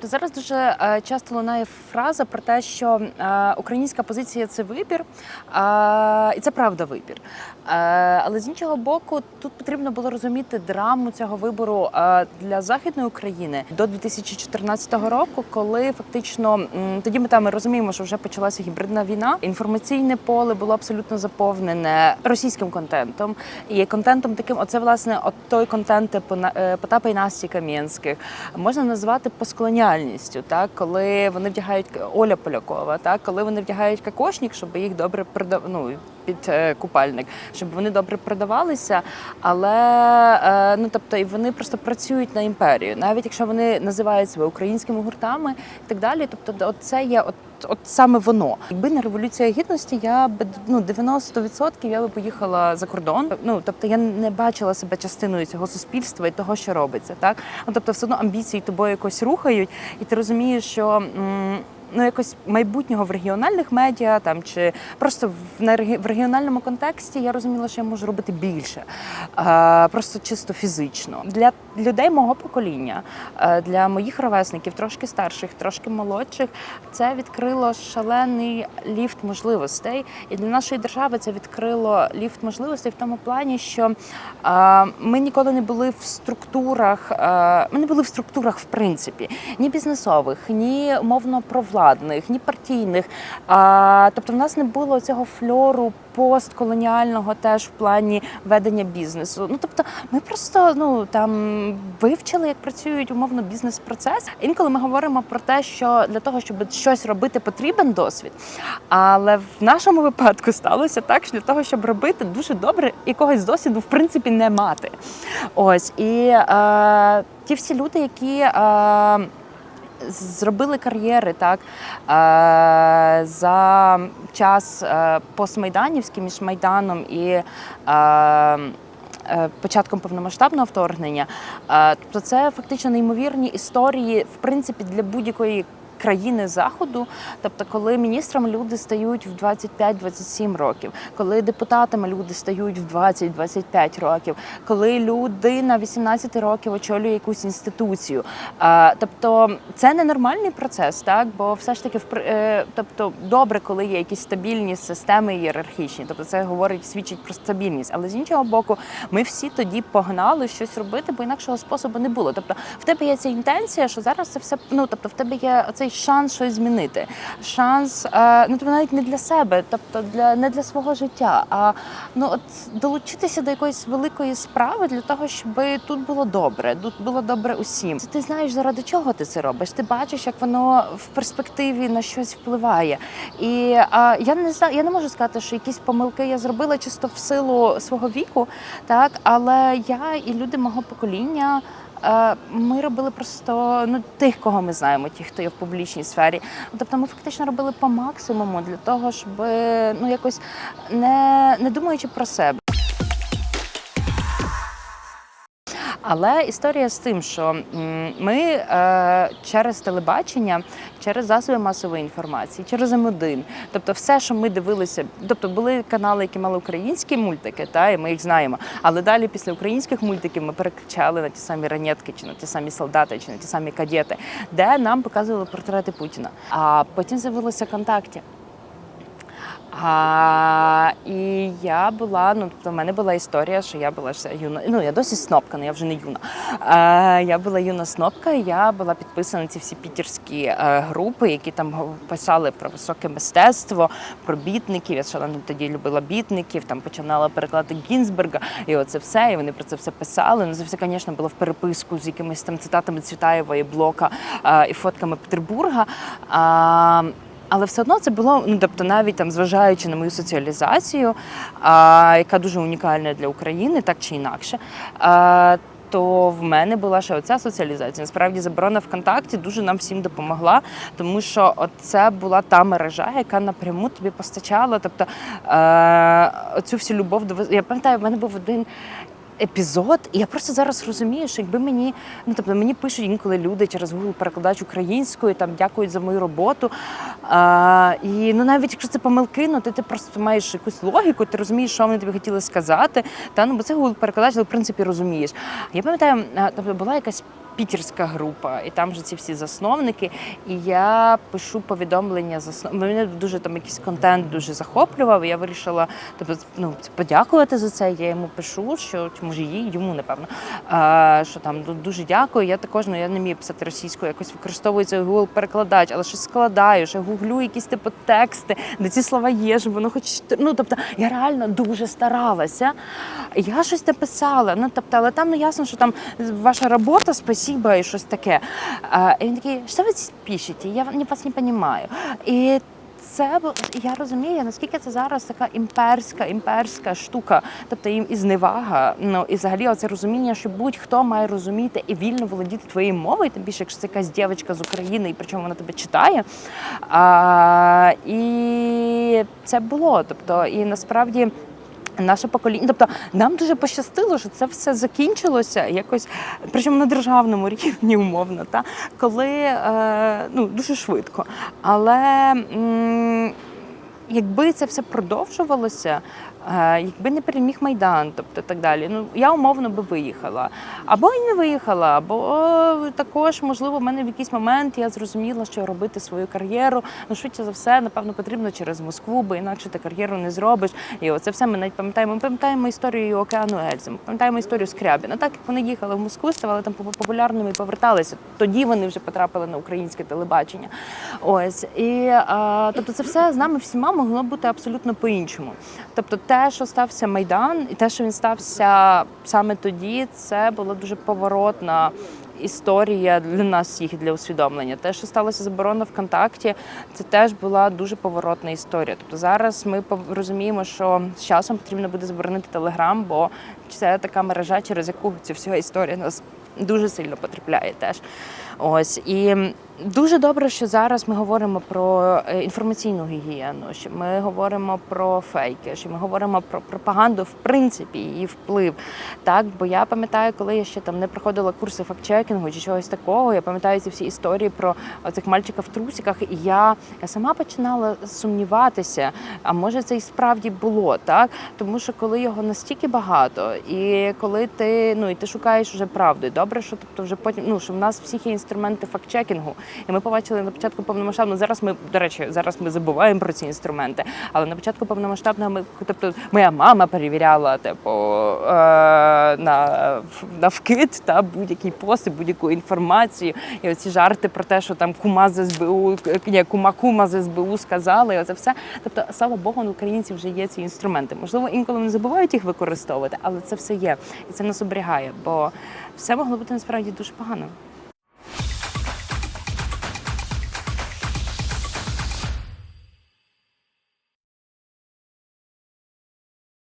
Тобто зараз дуже е, часто лунає фраза про те, що е, українська позиція це вибір, і це правда вибір. Е, але з іншого боку, тут потрібно було розуміти драму цього вибору для західної України до 2014 року, коли фактично тоді ми там розуміємо, що вже почалася гібридна війна. Інформаційне поле було абсолютно заповнене російським контентом і контентом таким, оце власне от той контент Потапа і Насті Кам'янських можна назвати постколоніальністю, так? Коли вони вдягають Оля Полякова, так? Коли вони вдягають кокошник, щоб їх добре продав... ну, під е, купальник, щоб вони добре продавалися. Але е, ну тобто, і вони просто працюють на імперію, навіть якщо вони називають себе українськими гуртами і так далі. Тобто, от це є от. От саме воно, якби не революція гідності, я би ну 90% я би поїхала за кордон. Ну тобто я не бачила себе частиною цього суспільства і того, що робиться. Так ну тобто, все одно амбіції тобою якось рухають, і ти розумієш, що. м, Ну, якось майбутнього в регіональних медіа там чи просто в, на в регіональному контексті я розуміла, що я можу робити більше, просто чисто фізично. Для людей мого покоління, для моїх ровесників, трошки старших, трошки молодших, це відкрило шалений ліфт можливостей. І для нашої держави це відкрило ліфт можливостей в тому плані, що ми ніколи не були в структурах, ми не були в структурах в принципі, ні бізнесових, ні умовно провладних, ні партійних. А, тобто в нас не було цього фльору постколоніального теж в плані ведення бізнесу. Ну тобто, ми просто ну там вивчили, як працюють умовно бізнес-процес. Інколи ми говоримо про те, що для того, щоб щось робити, потрібен досвід. Але в нашому випадку сталося так, що для того, щоб робити дуже добре, якогось досвіду в принципі не мати. Ось і е, ті всі люди, які. Е, Зробили кар'єри так е, за час е, постмайданівський між майданом і е, початком повномасштабного вторгнення. Тобто, це фактично неймовірні історії, в принципі, для будь-якої. Країни заходу, тобто, коли міністрами люди стають в 25-27 років, коли депутатами люди стають в 20-25 років, коли людина 18 років очолює якусь інституцію. Тобто це не нормальний процес, так бо все ж таки е, тобто добре, коли є якісь стабільні системи ієрархічні, тобто це говорить, свідчить про стабільність. Але з іншого боку, ми всі тоді погнали щось робити, бо інакшого способу не було. Тобто, в тебе є ця інтенція, що зараз це все ну тобто, в тебе є оцей шанс щось змінити. Шанс е, ну тобто навіть не для себе, тобто для не для свого життя, а ну от долучитися до якоїсь великої справи для того, щоб тут було добре, тут було добре усім. Ти знаєш, заради чого ти це робиш. Ти бачиш, як воно в перспективі на щось впливає. І а, я не знаю, я не можу сказати, що якісь помилки я зробила чисто в силу свого віку, так але я і люди мого покоління. Е, Ми робили просто ну тих, кого ми знаємо, ті, хто є в публічній сфері. Тобто ми фактично робили по максимуму для того, щоб ну якось не, не думаючи про себе. Але історія з тим, що ми е, через телебачення, через засоби масової інформації, через М1, тобто все, що ми дивилися, тобто були канали, які мали українські мультики, та і ми їх знаємо. Але далі після українських мультиків ми переключали на ті самі ранетки, чи на ті самі солдати, чи на ті самі кадети, де нам показували портрети Путіна. А потім з'явилося ВКонтакті. А, і я була, ну тобто в мене була історія, що я була ще юна. Ну я досі снопка, але я вже не юна. А, я була юна снопка, я була підписана на ці всі пітерські е, групи, які там писали про високе мистецтво, про бітників. Я шалено тоді любила бітників, там починала перекладати Гінзберга, і оце все. І вони про це все писали. Ну це все, звісно, було в переписку з якимись там цитатами Цвітаєва і Блока е, і фотками Петербурга. А, але все одно це було, ну тобто, навіть там, зважаючи на мою соціалізацію, а, яка дуже унікальна для України, так чи інакше. А, то в мене була ще оця соціалізація. Насправді заборона ВКонтакті дуже нам всім допомогла, тому що це була та мережа, яка напряму тобі постачала. Тобто е, оцю всю любов до Я пам'ятаю, в мене був один епізод, і я просто зараз розумію, що якби мені, ну тобто мені пишуть інколи люди через Google перекладач українською, там дякують за мою роботу. А, і ну навіть якщо це помилки, ну ти, ти просто маєш якусь логіку, ти розумієш, що вони тобі хотіли сказати. Та ну бо це Google перекладач, але в принципі розумієш. Я пам'ятаю, тобто була якась пітерська група, і там же ці всі засновники. І я пишу повідомлення заснов... Мене дуже там якийсь контент дуже захоплював. І я вирішила тобто, ну, подякувати за це. Я йому пишу, що може їй, йому напевно. А, що там ну, дуже дякую. Я також ну я не вмію писати російською, якось використовую цей Google перекладач, але щось складаю, ще гуглю якісь типу тексти, де ці слова є, щоб воно хоч ну тобто я реально дуже старалася. Я щось написала. Ну тобто, але там ну ясно, що там ваша робота, спасіба і щось таке. І він такий, що ви пишете? Я вас не розумію. І це я розумію, наскільки це зараз така імперська, імперська штука, тобто їм і зневага. Ну і взагалі оце розуміння, що будь-хто має розуміти і вільно володіти твоєю мовою, тим більше, якщо це якась дівчинка з України, і причому вона тебе читає. А, і це було. Тобто, і насправді. Наше покоління, тобто нам дуже пощастило, що це все закінчилося якось, причому на державному рівні, умовно, та коли е, ну дуже швидко. Але м, якби це все продовжувалося, е, якби не переміг майдан, тобто так далі. Ну я умовно би виїхала, або і не виїхала, або також, можливо, в мене в якийсь момент я зрозуміла, що робити свою кар'єру. Ну швидше за все, напевно, потрібно через Москву, бо інакше ти кар'єру не зробиш. І оце все ми навіть пам'ятаємо. Ми пам'ятаємо історію океану Ельзи, ми пам'ятаємо історію Скрябіна. Так як вони їхали в Москву, ставали там популярними і поверталися. Тоді вони вже потрапили на українське телебачення. Ось і а, тобто, це все з нами всіма могло бути абсолютно по-іншому. Тобто, те, що стався майдан, і те, що він стався саме тоді, це була дуже поворотна. Історія для нас всіх для усвідомлення. Те, що сталося заборона ВКонтакті, це теж була дуже поворотна історія. Тобто зараз ми розуміємо, що з часом потрібно буде заборонити Телеграм, бо це така мережа, через яку ця вся історія нас дуже сильно потрапляє теж. Ось і дуже добре, що зараз ми говоримо про е, інформаційну гігієну, що ми говоримо про фейки, що ми говоримо про пропаганду, в принципі, її вплив. Так, бо я пам'ятаю, коли я ще там не проходила курси фактчекінгу чи чогось такого, я пам'ятаю ці всі історії про цих мальчиків в трусиках, і я, я сама починала сумніватися, а може це і справді було, так? Тому що коли його настільки багато, і коли ти ну і ти шукаєш вже правду, і добре, що тобто вже потім ну що в нас всіх є інструменти фактчекінгу, і ми побачили на початку повномасштабного. Зараз ми до речі, зараз ми забуваємо про ці інструменти. Але на початку повномасштабного ми, тобто, моя мама перевіряла типу е, на, на вкид та будь-який пост, будь-яку інформацію. І оці жарти про те, що там кума з СБУ, ні, кума кума з СБУ сказали. Оце все. Тобто, слава Богу, у українців вже є ці інструменти. Можливо, інколи вони забувають їх використовувати, але це все є, і це нас оберігає, бо все могло бути насправді дуже погано.